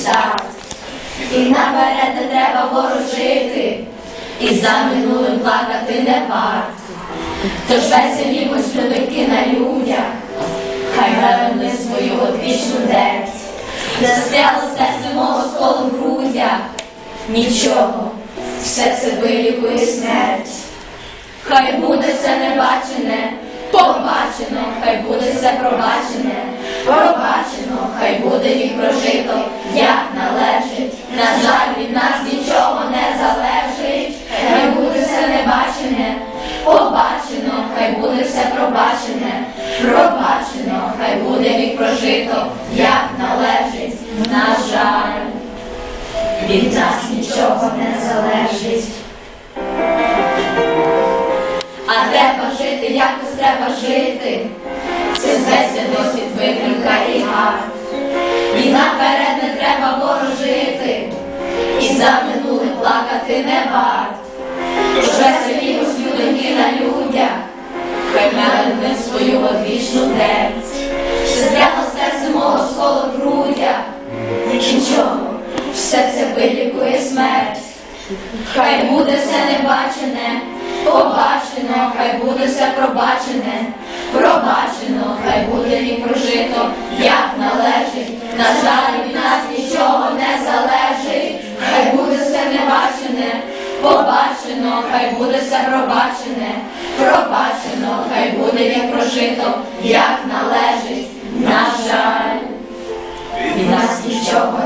старт. І наперед не треба ворожити, і за минулим плакати не варт. Тож веселімось людинки на людях, хай верне свою одвічну дерть. Застряло серце мого сколу в грудях, нічого, все це вилікує смерть. Хай буде все небачене, побачено, хай буде все пробачене, хай прожито, як належить. На жаль, від нас нічого не залежить, хай буде все небачене, побачено, хай буде все пробачене, пробачено, хай буде вік прожито, як належить. На жаль, від нас нічого не залежить. А треба жити, якось треба жити. Це зветься досвід витримка і гард. За минулим плакати не варт. Тож веселімось людинки на людях, хай мене свою одвічну дерть. Стряло серце мого сколо в грудях. Нічого, все це вилікує смерть. Хай буде все небачене, побачено, хай буде все пробачене, пробачено, хай буде вік прожито, як належить. На жаль, буде все пробачене, пробачено, хай буде як прожито, як належить. На жаль, від нас нічого